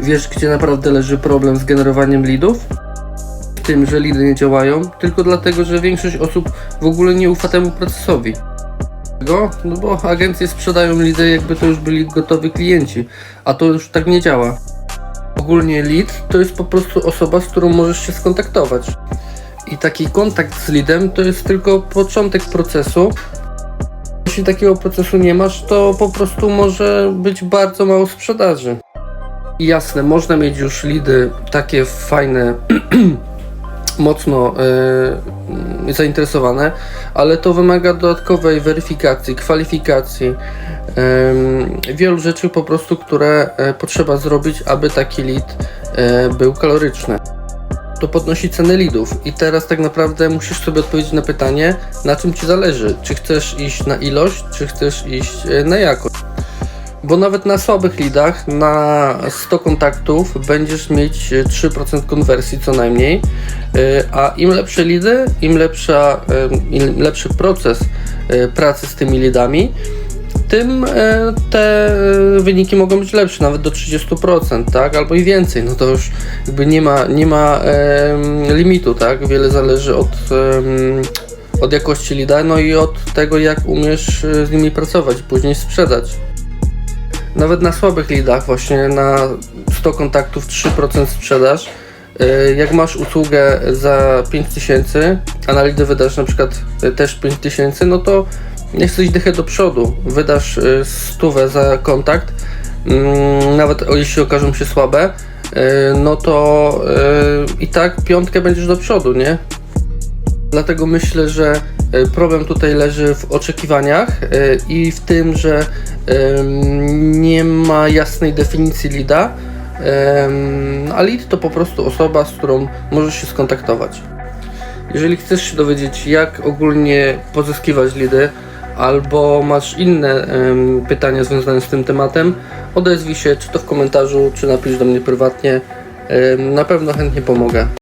Wiesz, gdzie naprawdę leży problem z generowaniem leadów? W tym, że leady nie działają, tylko dlatego, że większość osób w ogóle nie ufa temu procesowi. Dlaczego? No bo agencje sprzedają lidy, jakby to już byli gotowi klienci, a to już tak nie działa. Ogólnie lead to jest po prostu osoba, z którą możesz się skontaktować. I taki kontakt z leadem to jest tylko początek procesu. Jeśli takiego procesu nie masz, to po prostu może być bardzo mało sprzedaży. I jasne, można mieć już lidy takie fajne, mocno e, zainteresowane, ale to wymaga dodatkowej weryfikacji, kwalifikacji, em, wielu rzeczy po prostu, które e, potrzeba zrobić, aby taki lead e, był kaloryczny. To podnosi ceny lidów i teraz tak naprawdę musisz sobie odpowiedzieć na pytanie, na czym Ci zależy. Czy chcesz iść na ilość, czy chcesz iść na jakość. Bo nawet na słabych lidach, na 100 kontaktów będziesz mieć e, 3% konwersji co najmniej, E, a im lepsze lidy, im, lepsza, e, im lepszy proces e, pracy z tymi lidami, tym e, te e, wyniki mogą być lepsze, nawet do 30%, tak? Albo i więcej. No to już jakby nie ma, nie ma limitu, tak? Wiele zależy od, od jakości lida, no i od tego, jak umiesz e, z nimi pracować później sprzedać. Nawet na słabych lidach, właśnie na 100 kontaktów 3% sprzedaż. E, Jak masz usługę za 5000, a na lidy wydasz na przykład e, też 5000, no to jesteś dychę do przodu. Wydasz e, stówę za kontakt, mm, nawet jeśli okażą się słabe, no to i tak piątkę będziesz do przodu, nie? Dlatego myślę, że problem tutaj leży w oczekiwaniach e, i w tym, że nie ma jasnej definicji lida, a lead to po prostu osoba, z którą możesz się skontaktować. Jeżeli chcesz się dowiedzieć, jak ogólnie pozyskiwać lidy, albo masz inne pytania związane z tym tematem, odezwij się, czy to w komentarzu, czy napisz do mnie prywatnie. Na pewno chętnie pomogę.